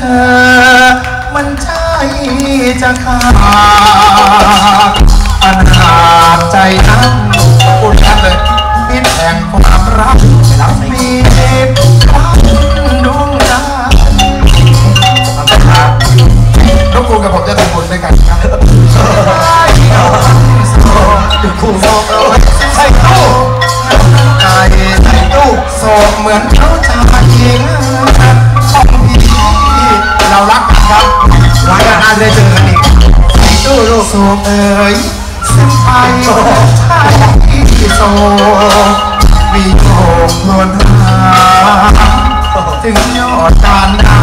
ธอ มันใช่จะขาดปัญหาใจนั้นพูดชัดเลยพิษแห่งความรักไม่รับมีความดวงดาวรบกวนกับผมจะทำบุญด้วยกันครับเดี๋ยวคู่โซกเราใส่ตู้ใจใส่ตู้โซกเหมือนเขา เอ๋ยสิ้นไปชายโซมีโยกโลนหา ถึงยอดกานดา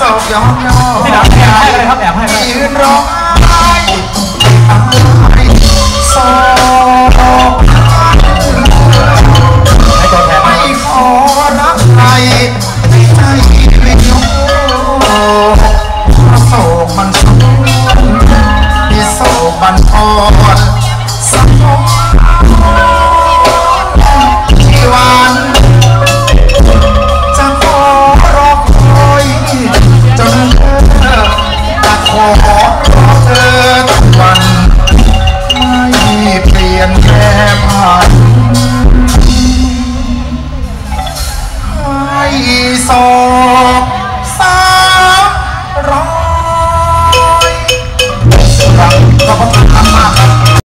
ศอนโศกยอนย้อนพี่หนังแอบให้เลยครับแอบให้เลยยืนร้องไห้ 你走。